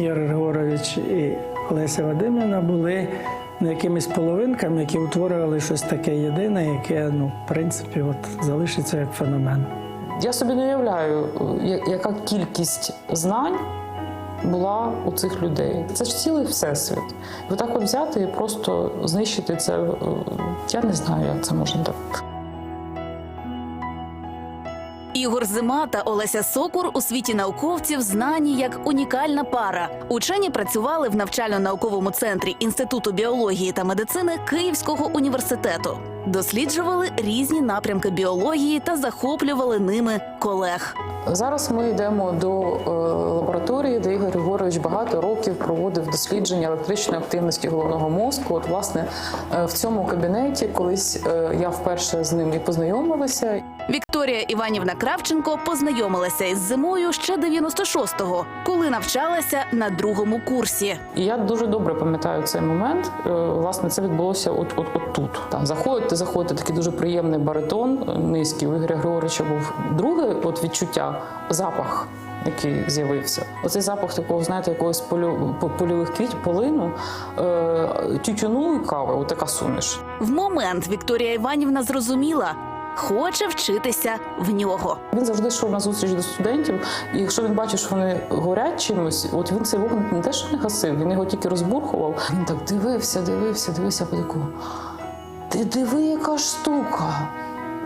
Ігор Григорович і Олеся Вадимівна були ну, якимись половинками, які утворювали щось таке єдине, яке, ну, в принципі, от, залишиться як феномен. Я собі не уявляю, яка кількість знань була у цих людей. Це ж цілий всесвіт. І отак от взяти і просто знищити це. е, Я не знаю, як це можна так. Ігор Зима та Олеся Сокур у світі науковців знані як унікальна пара. Учені працювали в навчально-науковому центрі Інституту біології та медицини Київського університету. Досліджували різні напрямки біології та захоплювали ними колег. Зараз ми йдемо до е, лабораторії, де Ігор Григорович багато років проводив дослідження електричної активності головного мозку. От, власне, е, в цьому кабінеті колись е, я вперше з ним і познайомилася. Вікторія Іванівна Кравченко познайомилася із зимою ще 96-го, коли навчалася на другому курсі. І я дуже добре пам'ятаю цей момент. Е, Власне, це відбулося от, от, от тут. Там заходите, заходите, такий дуже приємний баритон е, низький. У Ігоря Григоровича був друге от відчуття, запах. Який з'явився, оцей запах такого, знаєте, якогось полю, по- польових квітів, полину, е, тютюну і кави, от така суміш. В момент Вікторія Іванівна зрозуміла, хоче вчитися в нього. Він завжди йшов на зустріч до студентів, і якщо він бачив, що вони горять чимось, от він цей вогник не те, що не гасив, він його тільки розбурхував. Він так дивився, дивився, дивився по. Ти диви, яка штука!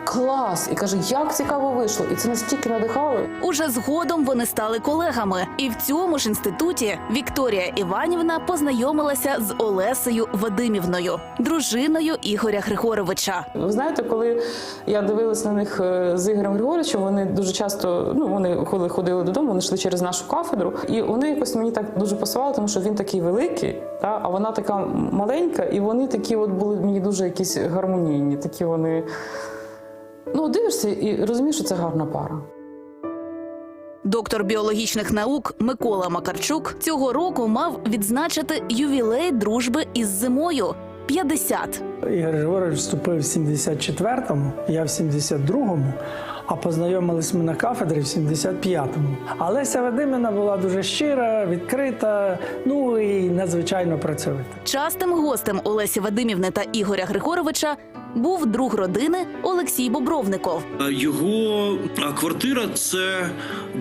Клас! І каже, як цікаво вийшло. І це настільки надихало. Уже згодом вони стали колегами, і в цьому ж інституті Вікторія Іванівна познайомилася з Олесею Вадимівною, дружиною Ігоря Григоровича. Ви знаєте, коли я дивилась на них е, з Ігорем Григоровичем, вони дуже часто, ну вони коли ходили додому, вони йшли через нашу кафедру, і вони якось мені так дуже пасували, тому що він такий великий, та, а вона така маленька, і вони такі от були мені дуже якісь гармонійні. Такі вони. Ну, дивишся і розумієш, що це гарна пара. Доктор біологічних наук Микола Макарчук цього року мав відзначити ювілей дружби із зимою 50. Ігор Григорович вступив в 74-му, я в 72-му, а познайомились ми на кафедрі в 75-му. А Леся Вадимівна була дуже щира, відкрита, ну і надзвичайно працьовита. Частим гостем Олесі Вадимівни та Ігоря Григоровича був друг родини Олексій Бобровников. Його квартира це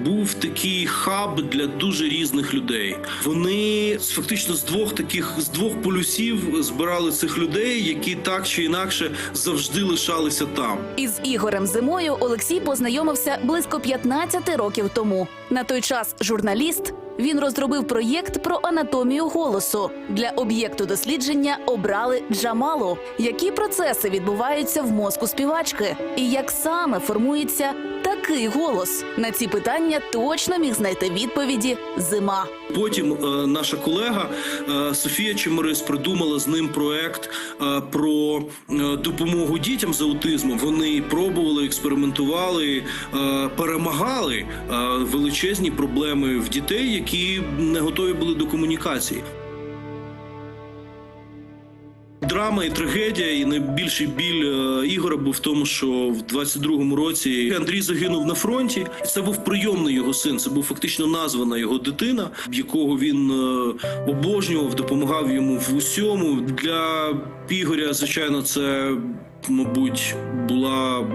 був такий хаб для дуже різних людей. Вони фактично з двох таких з двох полюсів збирали цих людей, які так чи інакше завжди лишалися там. Із Ігорем Зимою Олексій познайомився близько 15 років тому. На той час журналіст. Він розробив проєкт про анатомію голосу. Для об'єкту дослідження обрали Джамалу. Які процеси відбуваються в мозку співачки, і як саме формується такий голос? На ці питання точно міг знайти відповіді зима. Потім е, наша колега е, Софія Чемерис придумала з ним проект е, про е, допомогу дітям з аутизмом. Вони пробували, експериментували, е, перемагали е, величезні проблеми в дітей, які не готові були до комунікації. Драма і трагедія, і найбільший біль е, Ігора був в тому, що в 22-му році Андрій загинув на фронті. Це був прийомний його син. Це був фактично названа його дитина, якого він е, обожнював, допомагав йому в усьому. Для Ігоря, звичайно, це мабуть була.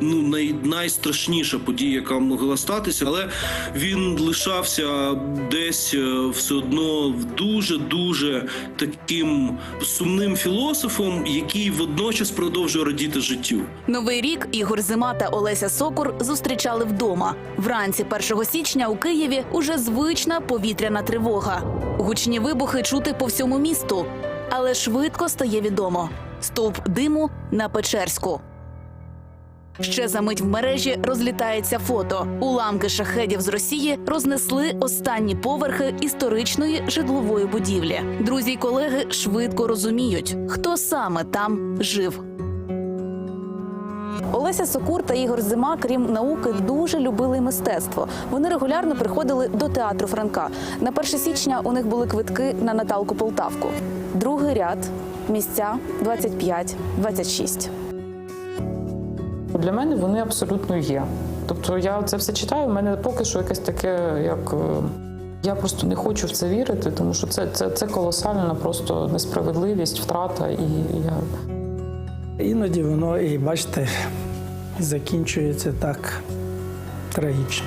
Ну, най, найстрашніша подія, яка могла статися, але він лишався десь е, все одно дуже дуже таким сумним філософом, який водночас продовжує радіти життю. Новий рік Ігор Зима та Олеся Сокур зустрічали вдома. Вранці 1 січня у Києві уже звична повітряна тривога. Гучні вибухи чути по всьому місту, але швидко стає відомо: стовп диму на Печерську. Ще за мить в мережі розлітається фото. Уламки шахедів з Росії рознесли останні поверхи історичної житлової будівлі. Друзі й колеги швидко розуміють, хто саме там жив. Олеся Сокур та Ігор Зима, крім науки, дуже любили мистецтво. Вони регулярно приходили до театру Франка. На 1 січня у них були квитки на Наталку Полтавку. Другий ряд місця 25-26. Для мене вони абсолютно є. Тобто я це все читаю. У мене поки що якесь таке, як е, Я просто не хочу в це вірити, тому що це, це, це колосальна просто несправедливість, втрата. І я Іноді воно, і бачите, закінчується так трагічно.